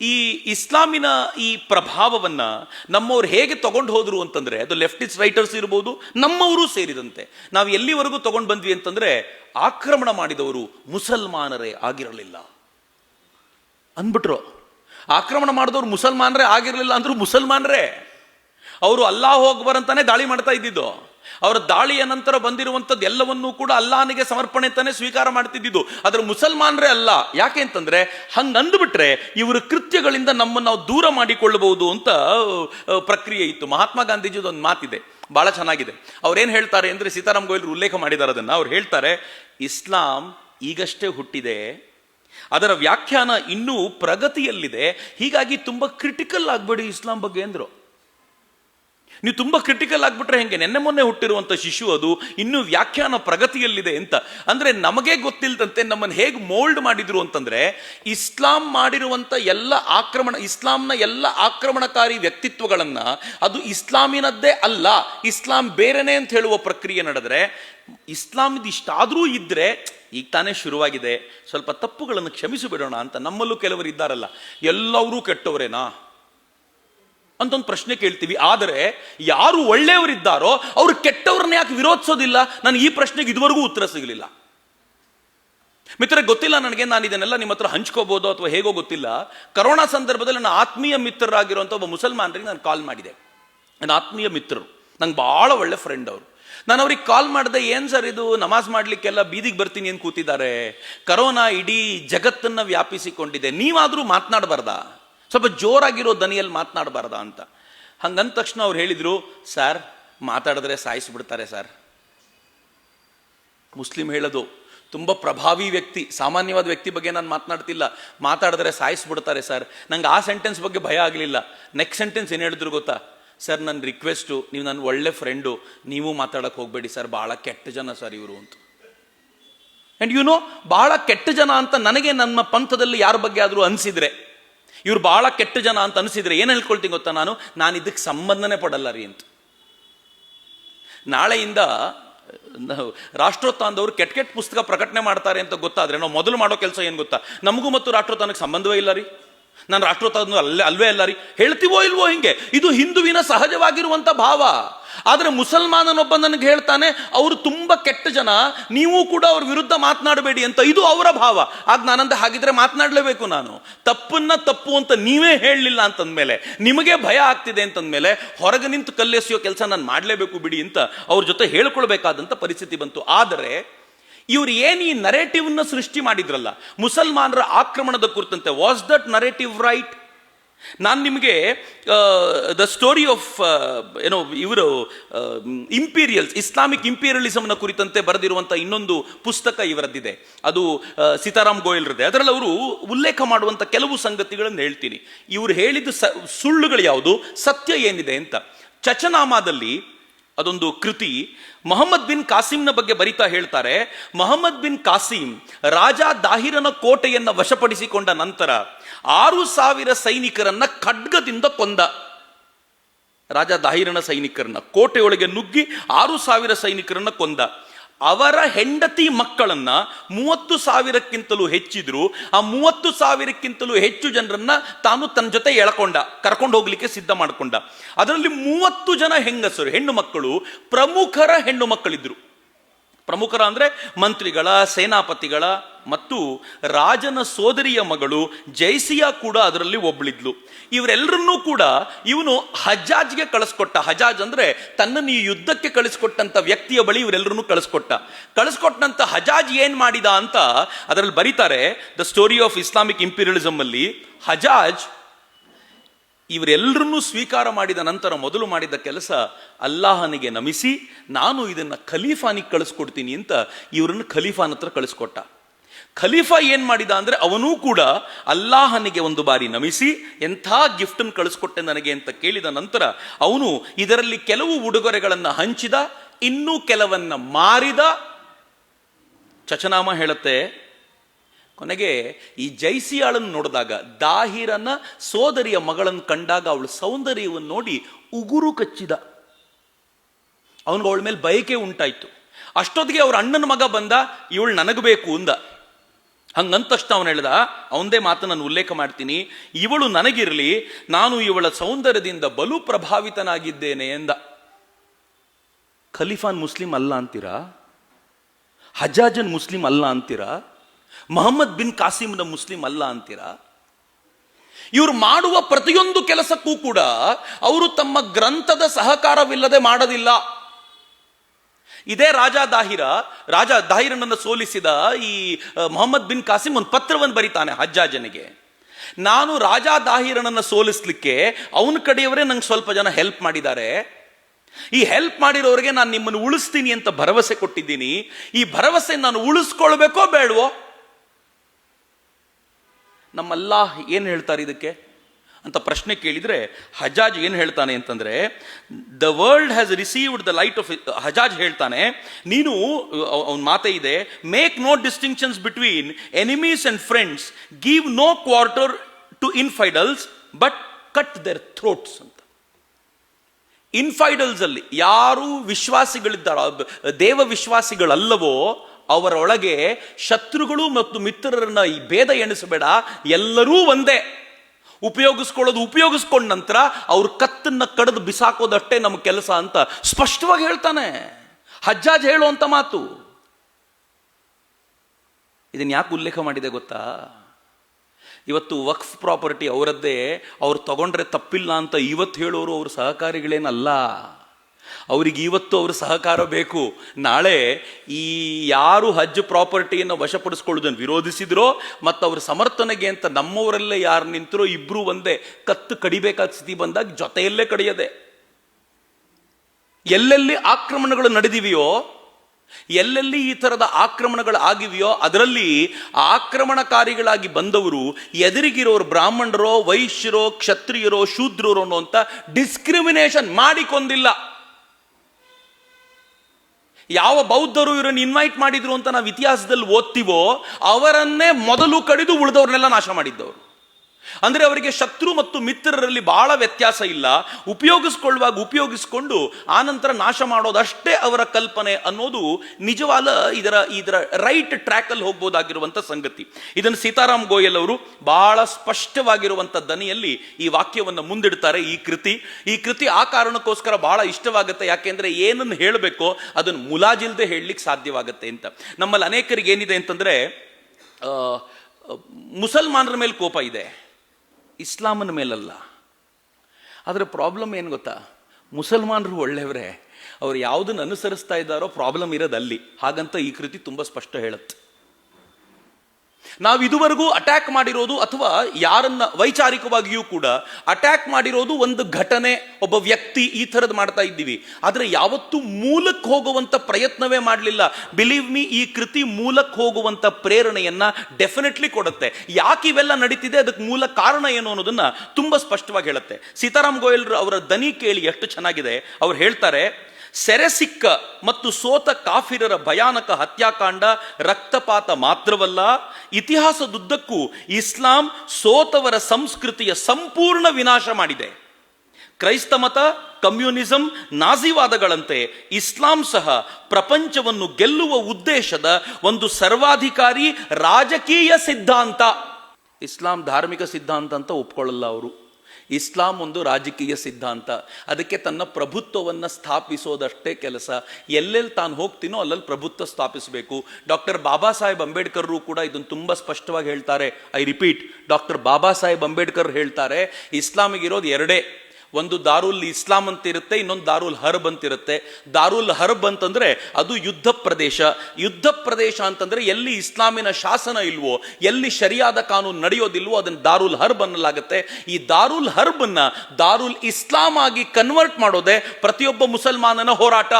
ಈ ಇಸ್ಲಾಮಿನ ಈ ಪ್ರಭಾವವನ್ನು ನಮ್ಮವ್ರು ಹೇಗೆ ತಗೊಂಡು ಹೋದರು ಅಂತಂದರೆ, ಅದು ಲೆಫ್ಟಿಸ್ಟ್ ರೈಟರ್ಸ್ ಇರ್ಬೋದು, ನಮ್ಮವರು ಸೇರಿದಂತೆ. ನಾವು ಎಲ್ಲಿವರೆಗೂ ತಗೊಂಡು ಬಂದ್ವಿ ಅಂತಂದರೆ, ಆಕ್ರಮಣ ಮಾಡಿದವರು ಮುಸಲ್ಮಾನರೇ ಆಗಿರಲಿಲ್ಲ. ಅಂದ್ಬಿಟ್ರು. ಆಕ್ರಮಣ ಮಾಡಿದವರು ಮುಸಲ್ಮಾನರೇ ಆಗಿರಲಿಲ್ಲ ಅಂದ್ರು ಮುಸಲ್ಮಾನರೇ. ಅವರು ಅಲ್ಲಾಹ್ ಹೋಗ್ಬರಂತಾನೆ ದಾಳಿ ಮಾಡ್ತಾ ಇದ್ದಿದ್ದು. ಅವರ ದಾಳಿಯ ನಂತರ ಬಂದಿರುವಂಥದ್ದು ಎಲ್ಲವನ್ನೂ ಕೂಡ ಅಲ್ಲಾನಿಗೆ ಸಮರ್ಪಣೆ ತಾನೇ ಸ್ವೀಕಾರ ಮಾಡ್ತಿದ್ದಿದ್ದು. ಅದರ ಮುಸಲ್ಮಾನರೇ ಅಲ್ಲ. ಯಾಕೆ ಅಂತಂದ್ರೆ ಹಂಗ ಅಂದ್ಬಿಟ್ರೆ ಇವರ ಕೃತ್ಯಗಳಿಂದ ನಮ್ಮನ್ನು ನಾವು ದೂರ ಮಾಡಿಕೊಳ್ಳಬಹುದು ಅಂತ ಪ್ರಕ್ರಿಯೆ ಇತ್ತು. ಮಹಾತ್ಮ ಗಾಂಧೀಜಿದು ಒಂದು ಮಾತಿದೆ. ಬಹಳ ಚೆನ್ನಾಗಿದೆ. ಅವ್ರೇನು ಹೇಳ್ತಾರೆ ಅಂದ್ರೆ ಸೀತಾರಾಮ್ ಗೋಯಲ್ ಉಲ್ಲೇಖ ಮಾಡಿದ್ದಾರೆ ಅದನ್ನ ಅವ್ರು ಹೇಳ್ತಾರೆ, ಇಸ್ಲಾಂ ಈಗಷ್ಟೇ ಹುಟ್ಟಿದೆ. ಅದರ ವ್ಯಾಖ್ಯಾನ ಇನ್ನೂ ಪ್ರಗತಿಯಲ್ಲಿದೆ. ಹೀಗಾಗಿ ತುಂಬಾ ಕ್ರಿಟಿಕಲ್ ಆಗಬೇಡಿ ಇಸ್ಲಾಂ ಬಗ್ಗೆ, ಅಂದ್ರು. ನೀವು ತುಂಬಾ ಕ್ರಿಟಿಕಲ್ ಆಗಿಬಿಟ್ರೆ ಹೆಂಗೆ? ನೆನ್ನೆ ಮೊನ್ನೆ ಹುಟ್ಟಿರುವಂಥ ಶಿಶು ಅದು, ಇನ್ನೂ ವ್ಯಾಖ್ಯಾನ ಪ್ರಗತಿಯಲ್ಲಿದೆ ಅಂತ. ಅಂದ್ರೆ ನಮಗೆ ಗೊತ್ತಿಲ್ಲದಂತೆ ನಮ್ಮನ್ನು ಹೇಗೆ ಮೋಲ್ಡ್ ಮಾಡಿದ್ರು ಅಂತಂದ್ರೆ, ಇಸ್ಲಾಂ ಮಾಡಿರುವಂಥ ಎಲ್ಲ ಆಕ್ರಮಣ, ಇಸ್ಲಾಂನ ಎಲ್ಲ ಆಕ್ರಮಣಕಾರಿ ವ್ಯಕ್ತಿತ್ವಗಳನ್ನ, ಅದು ಇಸ್ಲಾಮಿನದ್ದೇ ಅಲ್ಲ, ಇಸ್ಲಾಂ ಬೇರೆನೆ ಅಂತ ಹೇಳುವ ಪ್ರಕ್ರಿಯೆ ನಡೆದರೆ, ಇಸ್ಲಾಮಿದ ಇಷ್ಟಾದರೂ ಇದ್ದರೆ ಈಗ ತಾನೇ ಶುರುವಾಗಿದೆ, ಸ್ವಲ್ಪ ತಪ್ಪುಗಳನ್ನು ಕ್ಷಮಿಸಿ ಬಿಡೋಣ ಅಂತ ನಮ್ಮಲ್ಲೂ ಕೆಲವರು ಇದ್ದಾರಲ್ಲ. ಎಲ್ಲವರೂ ಕೆಟ್ಟವರೇನಾ? ಅಂತ ಒಂದು ಪ್ರಶ್ನೆ ಕೇಳ್ತೀವಿ. ಆದರೆ ಯಾರು ಒಳ್ಳೆಯವರಿದ್ದಾರೋ ಅವರು ಕೆಟ್ಟವ್ರನ್ನ ಯಾಕೆ ವಿರೋಧಿಸೋದಿಲ್ಲ? ನನಗೆ ಈ ಪ್ರಶ್ನೆಗೆ ಇದುವರೆಗೂ ಉತ್ತರ ಸಿಗಲಿಲ್ಲ. ಮಿತ್ರ ಗೊತ್ತಿಲ್ಲ ನನಗೆ, ನಾನು ಇದನ್ನೆಲ್ಲ ನಿಮ್ಮ ಹತ್ರ ಹಂಚ್ಕೋಬೋದು ಅಥವಾ ಹೇಗೋ ಗೊತ್ತಿಲ್ಲ. ಕರೋನಾ ಸಂದರ್ಭದಲ್ಲಿ ನನ್ನ ಆತ್ಮೀಯ ಮಿತ್ರರಾಗಿರುವಂಥ ಒಬ್ಬ ಮುಸಲ್ಮಾನರಿಗೆ ನಾನು ಕಾಲ್ ಮಾಡಿದೆ. ನನ್ನ ಆತ್ಮೀಯ ಮಿತ್ರರು. ನಂಗೆ ಭಾಳ ಒಳ್ಳೆ ಫ್ರೆಂಡ್ ಅವರು. ನಾನು ಅವ್ರಿಗೆ ಕಾಲ್ ಮಾಡಿದೆ, ಏನ್ ಸರ್ ಇದು? ನಮಾಜ್ ಮಾಡಲಿಕ್ಕೆಲ್ಲ ಬೀದಿಗೆ ಬರ್ತೀನಿ ಅಂತ ಕೂತಿದ್ದಾರೆ. ಕರೋನಾ ಇಡೀ ಜಗತ್ತನ್ನ ವ್ಯಾಪಿಸಿಕೊಂಡಿದೆ. ನೀವಾದರೂ ಮಾತನಾಡಬಾರ್ದಾ? ಸ್ವಲ್ಪ ಜೋರಾಗಿರೋ ದನಿಯಲ್ಲಿ ಮಾತನಾಡಬಾರ್ದ ಅಂತ. ಹಂಗಂದ ತಕ್ಷಣ ಅವ್ರು ಹೇಳಿದರು, ಸರ್, ಮಾತಾಡಿದ್ರೆ ಸಾಯಿಸಿಬಿಡ್ತಾರೆ ಸರ್. ಮುಸ್ಲಿಂ ಹೇಳೋದು, ತುಂಬ ಪ್ರಭಾವಿ ವ್ಯಕ್ತಿ, ಸಾಮಾನ್ಯವಾದ ವ್ಯಕ್ತಿ ಬಗ್ಗೆ ನಾನು ಮಾತನಾಡ್ತಿಲ್ಲ. ಮಾತಾಡಿದ್ರೆ ಸಾಯಿಸ್ಬಿಡ್ತಾರೆ ಸರ್. ನಂಗೆ ಆ ಸೆಂಟೆನ್ಸ್ ಬಗ್ಗೆ ಭಯ ಆಗಲಿಲ್ಲ. ನೆಕ್ಸ್ಟ್ ಸೆಂಟೆನ್ಸ್ ಏನು ಹೇಳಿದ್ರು ಗೊತ್ತಾ? ಸರ್ ನನ್ನ ರಿಕ್ವೆಸ್ಟು ನೀವು ನನ್ನ ಒಳ್ಳೆ ಫ್ರೆಂಡು ನೀವು ಮಾತಾಡೋಕ್ಕೆ ಹೋಗಬೇಡಿ ಸರ್. ಭಾಳ ಕೆಟ್ಟ ಜನ ಸರ್ ಇವರು ಅಂತ. ಆ್ಯಂಡ್ ಯು ನೋ ಭಾಳ ಕೆಟ್ಟ ಜನ ಅಂತ ನನಗೆ ನಮ್ಮ ಪಂಥದಲ್ಲಿ ಯಾರ ಬಗ್ಗೆ ಆದರೂ ಅನಿಸಿದ್ರೆ ಇವ್ರು ಭಾಳ ಕೆಟ್ಟ ಜನ ಅಂತ ಅನಿಸಿದ್ರೆ ಏನು ಹೇಳ್ಕೊಳ್ತೀನಿ ಗೊತ್ತಾ ನಾನು? ನಾನು ಇದಕ್ಕೆ ಸಂಬಂಧನೇ ಪಡಲ್ಲ ರೀ ಅಂತ. ನಾಳೆಯಿಂದ ರಾಷ್ಟ್ರೋತ್ಥಾನದವರು ಕೆಟ್ಟ ಕೆಟ್ಟ ಪುಸ್ತಕ ಪ್ರಕಟಣೆ ಮಾಡ್ತಾರೆ ಅಂತ ಗೊತ್ತಾದ್ರೆ, ನಾವು ಮೊದಲು ಮಾಡೋ ಕೆಲಸ ಏನು ಗೊತ್ತಾ? ನಮಗೂ ಮತ್ತು ರಾಷ್ಟ್ರೋತ್ಥಾನಕ್ಕೆ ಸಂಬಂಧವೇ ಇಲ್ಲ ರೀ. ನಾನು ರಾಷ್ಟ್ರೋತ್ಥಾನ ಅಲ್ಲೇ, ಅಲ್ವೇ ಅಲ್ಲ ರೀ. ಹೇಳ್ತೀವೋ ಇಲ್ವೋ ಹಿಂಗೆ? ಇದು ಹಿಂದುವಿನ ಸಹಜವಾಗಿರುವಂಥ ಭಾವ. ಆದರೆ ಮುಸಲ್ಮಾನನೊಬ್ಬ ನನಗೆ ಹೇಳ್ತಾನೆ, ಅವರು ತುಂಬ ಕೆಟ್ಟ ಜನ, ನೀವು ಕೂಡ ಅವ್ರ ವಿರುದ್ಧ ಮಾತನಾಡಬೇಡಿ ಅಂತ ಇದು ಅವರ ಭಾವ. ಆಗ ನಾನಂದ ಹಾಗಿದ್ರೆ ಮಾತನಾಡಲೇಬೇಕು ನಾನು. ತಪ್ಪನ್ನ ತಪ್ಪು ಅಂತ ನೀವೇ ಹೇಳಲಿಲ್ಲ ಅಂತಂದ್ಮೇಲೆ, ನಿಮಗೆ ಭಯ ಆಗ್ತಿದೆ ಅಂತಂದ್ಮೇಲೆ, ಹೊರಗೆ ನಿಂತು ಕಲ್ಲೆಸೆಯೋ ಕೆಲಸ ನಾನು ಮಾಡಲೇಬೇಕು ಬಿಡಿ ಅಂತ ಅವ್ರ ಜೊತೆ ಹೇಳ್ಕೊಳ್ಬೇಕಾದಂಥ ಪರಿಸ್ಥಿತಿ ಬಂತು. ಆದರೆ, ಇವರು ಏನು ಈ ನರೇಟಿವ್ನ ಸೃಷ್ಟಿ ಮಾಡಿದ್ರಲ್ಲ, ಮುಸಲ್ಮಾನರ ಆಕ್ರಮಣದ ಕುರಿತಂತೆ ವಾಸ್ ದಟ್ ನರೇಟಿವ್ ರೈಟ್ ನಾನು ನಿಮಗೆ ದ ಸ್ಟೋರಿ ಆಫ್ ಏನೋ ಇವರು ಇಂಪೀರಿಯಲ್ಸ್ ಇಸ್ಲಾಮಿಕ್ ಇಂಪೀರಿಯಲಿಸಮ್ನ ಕುರಿತಂತೆ ಬರೆದಿರುವಂಥ ಇನ್ನೊಂದು ಪುಸ್ತಕ ಇವರದ್ದಿದೆ. ಅದು ಸೀತಾರಾಮ್ ಗೋಯಲ್ರದ್ದೆ. ಅದರಲ್ಲಿ ಅವರು ಉಲ್ಲೇಖ ಮಾಡುವಂಥ ಕೆಲವು ಸಂಗತಿಗಳನ್ನು ಹೇಳ್ತೀನಿ. ಇವರು ಹೇಳಿದ ಸುಳ್ಳುಗಳು ಯಾವುದು? ಸತ್ಯ ಏನಿದೆ ಅಂತ. ಚಚನಾಮಾದಲ್ಲಿ ಅದೊಂದು ಕೃತಿ. ಮೊಹಮ್ಮದ್ ಬಿನ್ ಕಾಸಿಂನ ಬಗ್ಗೆ ಬರಿತಾ ಹೇಳ್ತಾರೆ, ಮೊಹಮ್ಮದ್ ಬಿನ್ ಕಾಸಿಂ ರಾಜ ದಾಹಿರನ ಕೋಟೆಯನ್ನ ವಶಪಡಿಸಿಕೊಂಡ ನಂತರ ಆರು ಸಾವಿರ ಸೈನಿಕರನ್ನ ಖಡ್ಗದಿಂದ ಕೊಂದ. ರಾಜ ದಾಹಿರನ ಸೈನಿಕರನ್ನ ಕೋಟೆಯೊಳಗೆ ನುಗ್ಗಿ ಆರು ಸಾವಿರ ಸೈನಿಕರನ್ನ ಕೊಂದ. ಅವರ ಹೆಂಡತಿ ಮಕ್ಕಳನ್ನ ಮೂವತ್ತು ಸಾವಿರಕ್ಕಿಂತಲೂ ಹೆಚ್ಚಿದ್ರು, ಆ ಮೂವತ್ತು ಸಾವಿರಕ್ಕಿಂತಲೂ ಹೆಚ್ಚು ಜನರನ್ನ ತಾನು ತನ್ನ ಜೊತೆ ಎಳಕೊಂಡ, ಕರ್ಕೊಂಡು ಹೋಗ್ಲಿಕ್ಕೆ ಸಿದ್ಧ ಮಾಡಿಕೊಂಡ. ಅದರಲ್ಲಿ ಮೂವತ್ತು ಜನ ಹೆಂಗಸರು, ಹೆಣ್ಣು ಮಕ್ಕಳು, ಪ್ರಮುಖರ ಹೆಣ್ಣು ಮಕ್ಕಳಿದ್ರು. ಪ್ರಮುಖರ ಅಂದರೆ ಮಂತ್ರಿಗಳ, ಸೇನಾಪತಿಗಳ ಮತ್ತು ರಾಜನ ಸೋದರಿಯ ಮಗಳು ಜೈಸಿಯಾ ಕೂಡ ಅದರಲ್ಲಿ ಒಬ್ಬಳಿದ್ಲು ಇವರೆಲ್ಲರನ್ನೂ ಕೂಡ ಇವನು ಹಜಾಜ್ಗೆ ಕಳಿಸ್ಕೊಟ್ಟ. ಹಜಾಜ್ ಅಂದರೆ ತನ್ನನ್ನು ಈ ಯುದ್ಧಕ್ಕೆ ಕಳಿಸ್ಕೊಟ್ಟಂತ ವ್ಯಕ್ತಿಯ ಬಳಿ ಇವರೆಲ್ಲರನ್ನೂ ಕಳಿಸ್ಕೊಟ್ಟ. ಕಳಿಸ್ಕೊಟ್ಟಂತ ಹಜಾಜ್ ಏನ್ ಮಾಡಿದ ಅಂತ ಅದರಲ್ಲಿ ಬರೀತಾರೆ the story of Islamic imperialism ಅಲ್ಲಿ ಹಜಾಜ್ ಇವರೆಲ್ಲರನ್ನೂ ಸ್ವೀಕಾರ ಮಾಡಿದ ನಂತರ ಮೊದಲು ಮಾಡಿದ ಕೆಲಸ ಅಲ್ಲಾಹನಿಗೆ ನಮಿಸಿ, ನಾನು ಇದನ್ನ ಖಲೀಫಾನಿಗೆ ಕಳಿಸ್ಕೊಡ್ತೀನಿ ಅಂತ ಇವರನ್ನು ಖಲೀಫಾನ ಹತ್ರ ಕಳಿಸ್ಕೊಟ್ಟ. ಖಲೀಫಾ ಏನು ಮಾಡಿದ ಅಂದ್ರೆ ಅವನೂ ಕೂಡ ಅಲ್ಲಾಹನಿಗೆ ಒಂದು ಬಾರಿ ನಮಿಸಿ, ಎಂಥ ಗಿಫ್ಟನ್ನು ಕಳಿಸ್ಕೊಟ್ಟೆ ನನಗೆ ಅಂತ ಕೇಳಿದ ನಂತರ ಅವನು ಇದರಲ್ಲಿ ಕೆಲವು ಉಡುಗೊರೆಗಳನ್ನು ಹಂಚಿದ, ಇನ್ನೂ ಕೆಲವನ್ನ ಮಾರಿದ. ಚಚನಾಮ ಹೇಳುತ್ತೆ ಕೊನೆಗೆ ಈ ಜೈಸಿಯಾಳನ್ನು ನೋಡಿದಾಗ ದಾಹಿರನ ಸೋದರಿಯ ಮಗಳನ್ನು ಕಂಡಾಗ ಅವಳು ಸೌಂದರ್ಯವನ್ನು ನೋಡಿ ಉಗುರು ಕಚ್ಚಿದ. ಅವನಿಗೆ ಅವಳ ಮೇಲೆ ಬಯಕೆ ಉಂಟಾಯ್ತು. ಅಷ್ಟೊತ್ತಿಗೆ ಅವ್ರ ಅಣ್ಣನ ಮಗ ಬಂದ, ಇವಳು ನನಗಬೇಕು ಅಂದ. ಹಂಗಂದ ತಕ್ಷಣ ಅವನು ಹೇಳ್ದ ಅವನದೇ ಮಾತು ನಾನು ಉಲ್ಲೇಖ ಮಾಡ್ತೀನಿ. ಇವಳು ನನಗಿರಲಿ, ನಾನು ಇವಳ ಸೌಂದರ್ಯದಿಂದ ಬಲು ಪ್ರಭಾವಿತನಾಗಿದ್ದೇನೆ ಎಂದ. ಖಲೀಫಾನ್ ಮುಸ್ಲಿಂ ಅಲ್ಲ ಅಂತೀರಾ? ಹಜಾಜನ್ ಮುಸ್ಲಿಂ ಅಲ್ಲ ಅಂತೀರಾ? ಮೊಹಮ್ಮದ್ ಬಿನ್ ಕಾಸಿಮ್ನ ಮುಸ್ಲಿಂ ಅಲ್ಲ ಅಂತೀರಾ? ಇವರು ಮಾಡುವ ಪ್ರತಿಯೊಂದು ಕೆಲಸಕ್ಕೂ ಕೂಡ ಅವರು ತಮ್ಮ ಗ್ರಂಥದ ಸಹಕಾರವಿಲ್ಲದೆ ಮಾಡೋದಿಲ್ಲ. ಇದೇ ರಾಜ ದಾಹಿರ, ರಾಜ ದಾಹಿರನನ್ನು ಸೋಲಿಸಿದ ಈ ಮೊಹಮ್ಮದ್ ಬಿನ್ ಕಾಸಿಮ್ ಒಂದು ಪತ್ರವನ್ನು ಬರೀತಾನೆ ಹಜ್ಜಾಜನಿಗೆ. ನಾನು ರಾಜ ದಾಹಿರನನ್ನು ಸೋಲಿಸ್ಲಿಕ್ಕೆ ಅವನ ಕಡೆಯವರೇ ನಂಗೆ ಸ್ವಲ್ಪ ಜನ ಹೆಲ್ಪ್ ಮಾಡಿದ್ದಾರೆ. ಈ ಹೆಲ್ಪ್ ಮಾಡಿರೋರಿಗೆ ನಾನು ನಿಮ್ಮನ್ನು ಉಳಿಸ್ತೀನಿ ಅಂತ ಭರವಸೆ ಕೊಟ್ಟಿದ್ದೀನಿ. ಈ ಭರವಸೆ ನಾನು ಉಳಿಸ್ಕೊಳ್ಬೇಕೋ ಬೇಡವೋ? ನಮ್ಮಲ್ಲ ಏನು ಹೇಳ್ತಾರೆ ಇದಕ್ಕೆ? ಅಂತ ಪ್ರಶ್ನೆ ಕೇಳಿದ್ರೆ, ಹಜಾಜ್ ಏನು ಹೇಳ್ತಾನೆ ಅಂತಂದ್ರೆ the world has received the light of Hajjaj ಹೇಳ್ತಾನೆ, ನೀನು ಅವನ ಮಾತೆ ಇದೆ make no distinctions between enemies and friends give no quarter to infidels but cut their throats ಅಂತ. ಇನ್ಫೈಡಲ್ಸ್ ಅಲ್ಲಿ ಯಾರು ವಿಶ್ವಾಸಿಗಳಿದ್ದಾರೋ ದೇವ ವಿಶ್ವಾಸಿಗಳಲ್ಲವೋ ಅವರೊಳಗೆ ಶತ್ರುಗಳು ಮತ್ತು ಮಿತ್ರರನ್ನ ಈ ಭೇದ ಎಣಿಸಬೇಡ, ಎಲ್ಲರೂ ಒಂದೇ. ಉಪಯೋಗಿಸ್ಕೊಳ್ಳೋದು ಉಪಯೋಗಿಸ್ಕೊಂಡ ನಂತರ ಅವ್ರ ಕತ್ತನ್ನ ಕಡಿದು ಬಿಸಾಕೋದಷ್ಟೇ ನಮ್ಮ ಕೆಲಸ ಅಂತ ಸ್ಪಷ್ಟವಾಗಿ ಹೇಳ್ತಾನೆ. ಹಜ್ಜಾಜ್ ಹೇಳುವಂತ ಮಾತು. ಇದನ್ನ ಯಾಕೆ ಉಲ್ಲೇಖ ಮಾಡಿದೆ ಗೊತ್ತಾ? ಇವತ್ತು ವಕ್ಫ್ ಪ್ರಾಪರ್ಟಿ ಅವರದ್ದೇ, ಅವ್ರು ತಗೊಂಡ್ರೆ ತಪ್ಪಿಲ್ಲ ಅಂತ ಇವತ್ತು ಹೇಳೋರು ಅವ್ರ ಸಹಕಾರಿಗಳೇನಲ್ಲ. ಅವ್ರಿಗೆ ಇವತ್ತು ಅವ್ರ ಸಹಕಾರ ಬೇಕು. ನಾಳೆ ಈ ಯಾರು ಹಜ್ ಪ್ರಾಪರ್ಟಿಯನ್ನು ವಶಪಡಿಸ್ಕೊಳ್ಳೋದನ್ನು ವಿರೋಧಿಸಿದ್ರೋ ಮತ್ತು ಅವ್ರ ಸಮರ್ಥನೆಗೆ ಅಂತ ನಮ್ಮವರಲ್ಲೇ ಯಾರು ನಿಂತರೋ ಇಬ್ರೂ ಒಂದೇ ಕತ್ತು ಕಡಿಬೇಕಾದ ಸ್ಥಿತಿ ಬಂದಾಗ ಜೊತೆಯಲ್ಲೇ ಕಡಿಯದೆ. ಎಲ್ಲೆಲ್ಲಿ ಆಕ್ರಮಣಗಳು ನಡೆದಿವೆಯೋ, ಎಲ್ಲೆಲ್ಲಿ ಈ ಥರದ ಆಕ್ರಮಣಗಳು ಆಗಿವೆಯೋ, ಅದರಲ್ಲಿ ಆಕ್ರಮಣಕಾರಿಗಳಾಗಿ ಬಂದವರು ಎದುರಿಗಿರೋರು ಬ್ರಾಹ್ಮಣರೋ, ವೈಶ್ಯರೋ, ಕ್ಷತ್ರಿಯರೋ, ಶೂದ್ರರೋ ಅನ್ನುವಂಥ ಡಿಸ್ಕ್ರಿಮಿನೇಷನ್ ಮಾಡಿಕೊಂದಿಲ್ಲ ಯಾವ ಬೌದ್ಧರು ಇವರನ್ನು ಇನ್ವೈಟ್ ಮಾಡಿದ್ರು ಅಂತ ನಾವು ಇತಿಹಾಸದಲ್ಲಿ ಓದ್ತೀವೋ ಅವರನ್ನೇ ಮೊದಲು ಕಡಿದು ಉಳಿದವ್ರನ್ನೆಲ್ಲ ನಾಶ ಮಾಡಿದ್ದವರು. ಅಂದ್ರೆ ಅವರಿಗೆ ಶತ್ರು ಮತ್ತು ಮಿತ್ರರಲ್ಲಿ ಬಹಳ ವ್ಯತ್ಯಾಸ ಇಲ್ಲ. ಉಪಯೋಗಿಸ್ಕೊಳ್ಳುವಾಗ ಉಪಯೋಗಿಸಿಕೊಂಡು ಆನಂತರ ನಾಶ ಮಾಡೋದಷ್ಟೇ ಅವರ ಕಲ್ಪನೆ ಅನ್ನೋದು ನಿಜವಾದ ಇದರ ಇದರ ರೈಟ್ ಟ್ರ್ಯಾಕಲ್ಲಿ ಹೋಗ್ಬೋದಾಗಿರುವಂಥ ಸಂಗತಿ. ಇದನ್ನು ಸೀತಾರಾಮ್ ಗೋಯಲ್ ಅವರು ಬಹಳ ಸ್ಪಷ್ಟವಾಗಿರುವಂಥ ದನಿಯಲ್ಲಿ ಈ ವಾಕ್ಯವನ್ನು ಮುಂದಿಡ್ತಾರೆ ಈ ಕೃತಿ. ಈ ಕೃತಿ ಆ ಕಾರಣಕ್ಕೋಸ್ಕರ ಬಹಳ ಇಷ್ಟವಾಗುತ್ತೆ. ಯಾಕೆಂದ್ರೆ ಏನನ್ನು ಹೇಳಬೇಕೋ ಅದನ್ನು ಮುಲಾಜಿಲ್ದೆ ಹೇಳಲಿಕ್ಕೆ ಸಾಧ್ಯವಾಗುತ್ತೆ ಅಂತ. ನಮ್ಮಲ್ಲಿ ಅನೇಕರಿಗೆ ಏನಿದೆ ಅಂತಂದರೆ ಮುಸಲ್ಮಾನರ ಮೇಲೆ ಕೋಪ ಇದೆ. ಇಸ್ಲಾಮನ ಮೇಲಲ್ಲ. ಆದರೆ ಪ್ರಾಬ್ಲಮ್ ಏನು ಗೊತ್ತಾ? ಮುಸಲ್ಮಾನರು ಒಳ್ಳೆಯವರೇ ಅವ್ರು ಯಾವುದನ್ನು ಅನುಸರಿಸ್ತಾ ಇದ್ದಾರೋ ಪ್ರಾಬ್ಲಮ್ ಇರೋದಲ್ಲಿ ಹಾಗಂತ ಈ ಕೃತಿ ತುಂಬ ಸ್ಪಷ್ಟ ಹೇಳುತ್ತೆ. ನಾವು ಇದುವರೆಗೂ ಅಟ್ಯಾಕ್ ಮಾಡಿರೋದು ಅಥವಾ ಯಾರನ್ನ ವೈಚಾರಿಕವಾಗಿಯೂ ಕೂಡ ಅಟ್ಯಾಕ್ ಮಾಡಿರೋದು ಒಂದು ಘಟನೆ, ಒಬ್ಬ ವ್ಯಕ್ತಿ ಈ ಥರದ್ದು ಮಾಡ್ತಾ ಇದ್ದೀವಿ. ಆದರೆ ಯಾವತ್ತೂ ಮೂಲಕ್ಕೆ ಹೋಗುವಂತ ಪ್ರಯತ್ನವೇ ಮಾಡಲಿಲ್ಲ. ಬಿಲೀವ್ ಮೀ ಈ ಕೃತಿ ಮೂಲಕ್ಕೆ ಹೋಗುವಂತ ಪ್ರೇರಣೆಯನ್ನ ಡೆಫಿನೆಟ್ಲಿ ಕೊಡುತ್ತೆ. ಯಾಕೆ ಇವೆಲ್ಲ ನಡೀತಿದೆ ಅದಕ್ಕೆ ಮೂಲ ಕಾರಣ ಏನು ಅನ್ನೋದನ್ನ ತುಂಬಾ ಸ್ಪಷ್ಟವಾಗಿ ಹೇಳುತ್ತೆ. ಸೀತಾರಾಮ್ ಗೋಯಲ್ ಅವರ ದನಿ ಕೇಳಿ ಎಷ್ಟು ಚೆನ್ನಾಗಿದೆ. ಅವ್ರು ಹೇಳ್ತಾರೆ ಸೆರೆ ಸಿಕ್ಕ ಮತ್ತು ಸೋತ ಕಾಫಿರರ ಭಯಾನಕ ಹತ್ಯಾಕಾಂಡ ರಕ್ತಪಾತ ಮಾತ್ರವಲ್ಲ, ಇತಿಹಾಸದುದ್ದಕ್ಕೂ ಇಸ್ಲಾಂ ಸೋತವರ ಸಂಸ್ಕೃತಿಯ ಸಂಪೂರ್ಣ ವಿನಾಶ ಮಾಡಿದೆ. ಕ್ರೈಸ್ತ ಮತ, ಕಮ್ಯುನಿಸಂ ನಾಜಿವಾದಗಳಂತೆ ಇಸ್ಲಾಂ ಸಹ ಪ್ರಪಂಚವನ್ನು ಗೆಲ್ಲುವ ಉದ್ದೇಶದ ಒಂದು ಸರ್ವಾಧಿಕಾರಿ ರಾಜಕೀಯ ಸಿದ್ಧಾಂತ. ಇಸ್ಲಾಂ ಧಾರ್ಮಿಕ ಸಿದ್ಧಾಂತ ಅಂತ ಒಪ್ಕೊಳ್ಳಲ್ಲ ಅವರು. ಇಸ್ಲಾಂ ಒಂದು ರಾಜಕೀಯ ಸಿದ್ಧಾಂತ. ಅದಕ್ಕೆ ತನ್ನ ಪ್ರಭುತ್ವವನ್ನು ಸ್ಥಾಪಿಸೋದಷ್ಟೇ ಕೆಲಸ. ಎಲ್ಲೆಲ್ಲಿ ತಾನು ಹೋಗ್ತೀನೋ ಅಲ್ಲಲ್ಲಿ ಪ್ರಭುತ್ವ ಸ್ಥಾಪಿಸಬೇಕು. ಡಾಕ್ಟರ್ ಬಾಬಾ ಸಾಹೇಬ್ ಅಂಬೇಡ್ಕರ್ರು ಕೂಡ ಇದನ್ನು ತುಂಬ ಸ್ಪಷ್ಟವಾಗಿ ಹೇಳ್ತಾರೆ. I repeat doctor Baba Saheb Ambedkar ಹೇಳ್ತಾರೆ, ಇಸ್ಲಾಮಿಗಿರೋದು ಎರಡೇ. ಒಂದು ದಾರುಲ್ ಇಸ್ಲಾಂ ಅಂತ ಇರುತ್ತೆ ಇನ್ನೊಂದು ದಾರುಲ್ ಹರ್ಬ್ ಅಂತ ಇರುತ್ತೆ ದಾರುಲ್ ಹರ್ಬ್ ಅಂತಂದ್ರೆ ಅದು ಯುದ್ಧ ಪ್ರದೇಶ. ಯುದ್ಧ ಪ್ರದೇಶ ಅಂತಂದ್ರೆ ಎಲ್ಲಿ ಇಸ್ಲಾಮಿನ ಶಾಸನ ಇಲ್ವೋ, ಎಲ್ಲಿ ಶರಿಯಾದ ಕಾನೂನು ನಡೆಯೋದಿಲ್ವೋ ಅದನ್ನ ದಾರುಲ್ ಹರ್ಬ್ ಅನ್ನಲಾಗುತ್ತೆ. ಈ ದಾರುಲ್ ಹರ್ಬ್ ಅನ್ನ ದಾರುಲ್ ಇಸ್ಲಾಂ ಆಗಿ ಕನ್ವರ್ಟ್ ಮಾಡೋದೆ ಪ್ರತಿಯೊಬ್ಬ ಮುಸಲ್ಮಾನನ ಹೋರಾಟ.